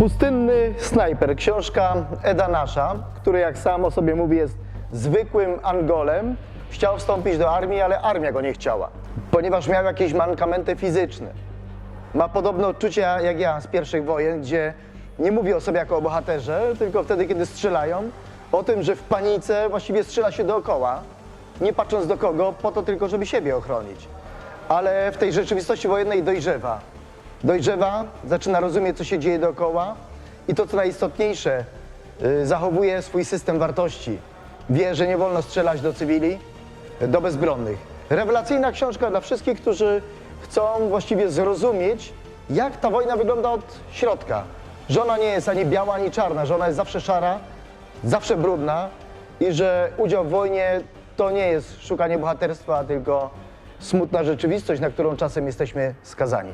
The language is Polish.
Pustynny snajper, książka Eda Nasza, który jak sam o sobie mówi jest zwykłym Angolem. Chciał wstąpić do armii, ale armia go nie chciała, ponieważ miał jakieś mankamenty fizyczne. Ma podobne odczucia jak ja z pierwszych wojen, gdzie nie mówi o sobie jako o bohaterze, tylko wtedy, kiedy strzelają, o tym, że w panice właściwie strzela się dookoła, nie patrząc do kogo, po to tylko, żeby siebie ochronić. Ale w tej rzeczywistości wojennej dojrzewa. Dojrzewa, zaczyna rozumieć, co się dzieje dookoła i to, co najistotniejsze, y, zachowuje swój system wartości. Wie, że nie wolno strzelać do cywili, do bezbronnych. Rewelacyjna książka dla wszystkich, którzy chcą właściwie zrozumieć, jak ta wojna wygląda od środka. Że ona nie jest ani biała, ani czarna, że ona jest zawsze szara, zawsze brudna i że udział w wojnie to nie jest szukanie bohaterstwa, tylko smutna rzeczywistość, na którą czasem jesteśmy skazani.